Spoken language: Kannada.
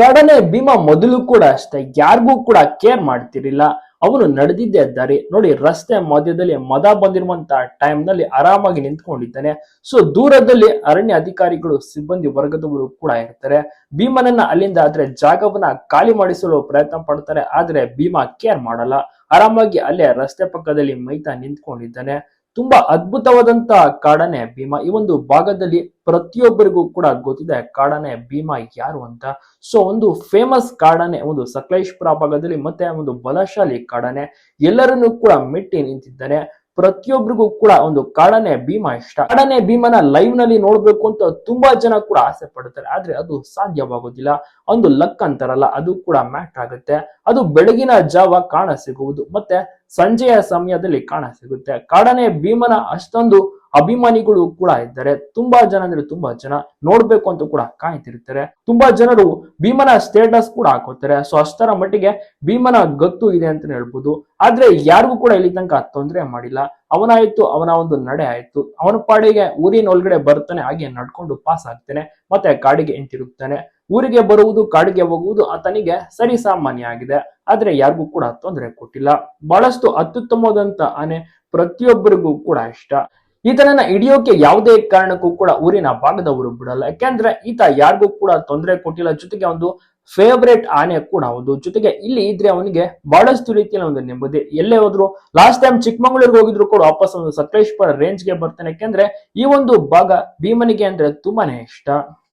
ಕಡನೆ ಭೀಮ ಮೊದಲು ಕೂಡ ಅಷ್ಟೇ, ಯಾರಿಗೂ ಕೂಡ ಕೇರ್ ಮಾಡ್ತಿರ್ಲಿಲ್ಲ. ಅವನು ನಡೆದಿದ್ದೇ ದಾರಿ. ನೋಡಿ, ರಸ್ತೆ ಮಧ್ಯದಲ್ಲಿ ಮದ ಬಂದಿರುವಂತ ಟೈಮ್ನಲ್ಲಿ ಆರಾಮಾಗಿ ನಿಂತ್ಕೊಂಡಿದ್ದಾನೆ. ಸೊ ದೂರದಲ್ಲಿ ಅರಣ್ಯ ಅಧಿಕಾರಿಗಳು, ಸಿಬ್ಬಂದಿ ವರ್ಗದವರು ಕೂಡ ಇರ್ತಾರೆ. ಭೀಮನನ್ನ ಅಲ್ಲಿಂದ ಆದ್ರೆ ಜಾಗವನ್ನ ಖಾಲಿ ಮಾಡಿಸಲು ಪ್ರಯತ್ನ ಪಡ್ತಾರೆ, ಆದ್ರೆ ಭೀಮಾ ಕೇರ್ ಮಾಡಲ್ಲ. ಆರಾಮಾಗಿ ಅಲ್ಲೇ ರಸ್ತೆ ಪಕ್ಕದಲ್ಲಿ ಮೈತಾ ನಿಂತ್ಕೊಂಡಿದ್ದಾನೆ. ತುಂಬಾ ಅದ್ಭುತವಾದಂತ ಕಾಡನೆ ಭೀಮ. ಈ ಒಂದು ಭಾಗದಲ್ಲಿ ಪ್ರತಿಯೊಬ್ಬರಿಗೂ ಕೂಡ ಗೊತ್ತಿದೆ ಕಾಡನೆ ಭೀಮ ಯಾರು ಅಂತ. ಸೊ ಒಂದು ಫೇಮಸ್ ಕಾಡನೆ, ಒಂದು ಸಕಲೇಶ್ಪುರ ಭಾಗದಲ್ಲಿ ಮತ್ತೆ ಒಂದು ಬಲಶಾಲಿ ಕಾಡನೆ. ಎಲ್ಲರನ್ನೂ ಕೂಡ ಮೆಟ್ಟಿ ನಿಂತಿದ್ದಾನೆ ಪ್ರತಿಯೊಬ್ಬರಿಗೂ ಕೂಡ ಒಂದು ಕಾಡನೆ ಭೀಮ ಇಷ್ಟ. ಕಾಡನೆ ಭೀಮನ ಲೈವ್ನಲ್ಲಿ ನೋಡ್ಬೇಕು ಅಂತ ತುಂಬಾ ಜನ ಕೂಡ ಆಸೆ ಪಡ್ತಾರೆ ಆದ್ರೆ ಅದು ಸಾಧ್ಯವಾಗೋದಿಲ್ಲ. ಒಂದು ಲಕ್ ಅಂತಾರಲ್ಲ ಅದು ಕೂಡ ಮ್ಯಾಟ್ ಆಗುತ್ತೆ. ಅದು ಬೆಳಗಿನ ಜಾವ ಕಾಣ ಸಿಗುವುದು, ಮತ್ತೆ ಸಂಜೆಯ ಸಮಯದಲ್ಲಿ ಕಾಣ ಸಿಗುತ್ತೆ. ಕಾಡನೆ ಭೀಮನ ಅಷ್ಟೊಂದು ಅಭಿಮಾನಿಗಳು ಕೂಡ ಇದ್ದಾರೆ. ತುಂಬಾ ಜನ ಅಂದ್ರೆ ತುಂಬಾ ಜನ ನೋಡ್ಬೇಕು ಅಂತ ಕೂಡ ಕಾಯ್ತಿರ್ತಾರೆ. ತುಂಬಾ ಜನರು ಭೀಮನ ಸ್ಟೇಟಸ್ ಕೂಡ ಹಾಕೋತಾರೆ ಸೊ ಅಷ್ಟರ ಮಟ್ಟಿಗೆ ಭೀಮನ ಗತ್ತು ಇದೆ ಅಂತ ಹೇಳ್ಬೋದು. ಆದ್ರೆ ಯಾರಿಗೂ ಕೂಡ ಇಲ್ಲಿ ತನಕ ತೊಂದರೆ ಮಾಡಿಲ್ಲ. ಅವನಾಯ್ತು, ಅವನ ಒಂದು ನಡೆ ಆಯ್ತು. ಅವನ ಪಾಡಿಗೆ ಊರಿನ ಒಳಗಡೆ ಬರ್ತಾನೆ, ಹಾಗೆ ನಡ್ಕೊಂಡು ಪಾಸ್ ಆಗ್ತಾನೆ. ಮತ್ತೆ ಕಾಡಿಗೆ ಹಿಂತಿರುಗ್ತಾನೆ. ಊರಿಗೆ ಬರುವುದು, ಕಾಡಿಗೆ ಹೋಗುವುದು ಆತನಿಗೆ ಸರಿ ಸಾಮಾನ್ಯ ಆಗಿದೆ. ಆದ್ರೆ ಯಾರಿಗೂ ಕೂಡ ತೊಂದರೆ ಕೊಟ್ಟಿಲ್ಲ. ಬಹಳಷ್ಟು ಅತ್ಯುತ್ತಮವಾದಂತ ಆನೆ ಪ್ರತಿಯೊಬ್ಬರಿಗೂ ಕೂಡ ಇಷ್ಟ. ಈತನನ್ನ ಹಿಡಿಯೋಕೆ ಯಾವುದೇ ಕಾರಣಕ್ಕೂ ಕೂಡ ಊರಿನ ಭಾಗದವರು ಬಿಡಲ್ಲ. ಯಾಕೆಂದ್ರೆ ಈತ ಯಾರಿಗೂ ಕೂಡ ತೊಂದರೆ ಕೊಟ್ಟಿಲ್ಲ. ಜೊತೆಗೆ ಒಂದು ಫೇವ್ರೇಟ್ ಆನೆ ಕೂಡ ಹೌದು ಜೊತೆಗೆ ಇಲ್ಲಿ ಇದ್ರೆ ಅವನಿಗೆ ಬಹಳಷ್ಟು ರೀತಿಯಲ್ಲಿ ಒಂದು ನೆಮ್ಮದಿ. ಎಲ್ಲೇ ಹೋದ್ರು ಲಾಸ್ಟ್ ಟೈಮ್ ಚಿಕ್ಕಮಂಗ್ಳೂರ್ಗೆ ಹೋಗಿದ್ರು ಕೂಡ ವಾಪಸ್ ಒಂದು ಸಕಲೇಶ್ವರ ರೇಂಜ್ಗೆ ಬರ್ತಾನೆ. ಯಾಕೆಂದ್ರೆ ಈ ಒಂದು ಭಾಗ ಭೀಮನಿಗೆ ಅಂದ್ರೆ ತುಂಬಾನೇ ಇಷ್ಟ.